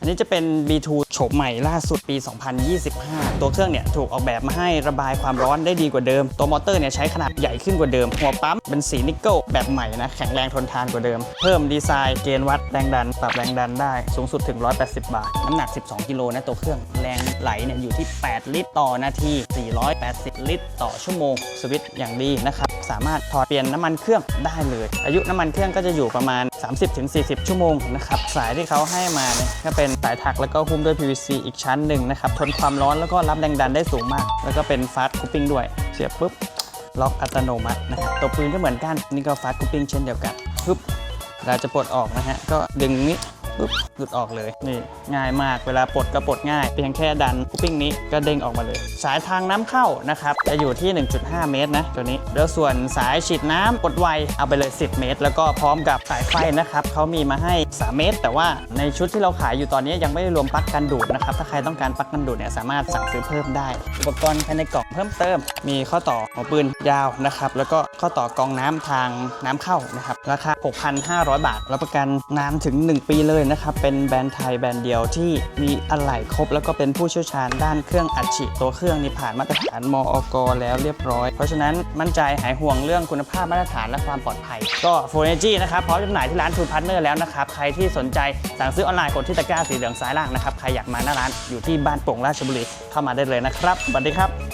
อันนี้จะเป็น B2 โฉมใหม่ล่าสุดปี 2025 ตัวเครื่องเนี่ยถูกออกแบบมาให้ระบายความร้อนได้ดีกว่าเดิม ตัวมอเตอร์เนี่ยใช้ขนาดใหญ่ขึ้นกว่าเดิม หัวปั๊มเป็นสีนิกเกิลแบบใหม่นะแข็งแรงทนทานกว่าเดิม เพิ่มดีไซน์เกณฑ์วัดแรงดัน ปรับแรงดันได้สูงสุดถึง 180 บาท น้ำหนัก 12 กิโลนะตัวเครื่องแรงไหลเนี่ยอยู่ที่ 8 ลิตรต่อนาที 480 ลิตร ต่อชั่วโมง สวิตช์อย่างดีนะครับ สามารถถอดเปลี่ยนน้ำมันเครื่องได้เลย อายุน้ำมันเครื่องก็จะอยู่ประมาณ 30-40 ชั่วโมงนะครับสายที่เขาให้มาเนี่ยก็เป็นสายถักแล้วก็หุ้มด้วย PVC อีกชั้นหนึ่งนะครับทนความร้อนแล้วก็รับแรงดันได้สูงมาก แล้วก็เป็นฟาสต์คูปิ้งด้วย เสียบปุ๊บล็อกอัตโนมัตินะครับตัวปืนก็เหมือนกันนี่ก็ฟาสต์คูปิ้งเช่นเดียวกันปุ๊บเราจะปลดออกนะฮะก็ดึงนี้ ปุ๊บหลุดออกเลยนี่ง่ายมากเวลาปลดก็ปลดง่ายเพียงแค่ดันคูปิ้งนี้ก็เด้งออกมาเลย สายทางน้ำเข้านะครับจะอยู่ที่ 1.5 เมตรนะตัวนี้แล้วส่วนสายฉีดน้ำปลดไวเอาไปเลย 10 เมตร แล้วก็พร้อมกับสายไฟนะครับเขามีมาให้ 3 เมตร แต่ว่าในชุดที่เราขายอยู่ตอนนี้ยังไม่ได้รวมปลั๊กกันดูดนะครับถ้าใครต้องการปลั๊กกันดูดเนี่ยสามารถสั่งซื้อเพิ่มได้ อุปกรณ์ภายในกล่องเพิ่มเติม มีข้อต่อหัวปืนยาวนะครับแล้วก็ข้อต่อกองน้ำทางน้ำเข้านะครับราคา 6,500 บาทรับประกันนานถึง 1 ปีเลยนะครับ เป็นแบรนด์ไทยแบรนด์เดียวที่มีอะไหล่ครบ แล้วก็เป็นผู้เชี่ยวชาญด้านเครื่องอัดฉีดตัวเครื่องนี่ผ่านมาตรฐานมออกแล้วเรียบร้อย เพราะฉะนั้นมั่นใจหายห่วงเรื่องคุณภาพมาตรฐานและความปลอดภัย ก็ f o r e n g y นะครับพร้อมจำหน่ายที่ร้านทูพาร์ทเนอร์แล้วนะครับ ใครที่สนใจสั่งซื้อออนไลน์กดที่ตะกร้าสีเหลืองซ้ายล่างนะครับใครอยากมาหน้าร้านอยู่ที่บ้านโป่งราชบุรีเข้ามาได้เลยนะครับสวัสดีครับ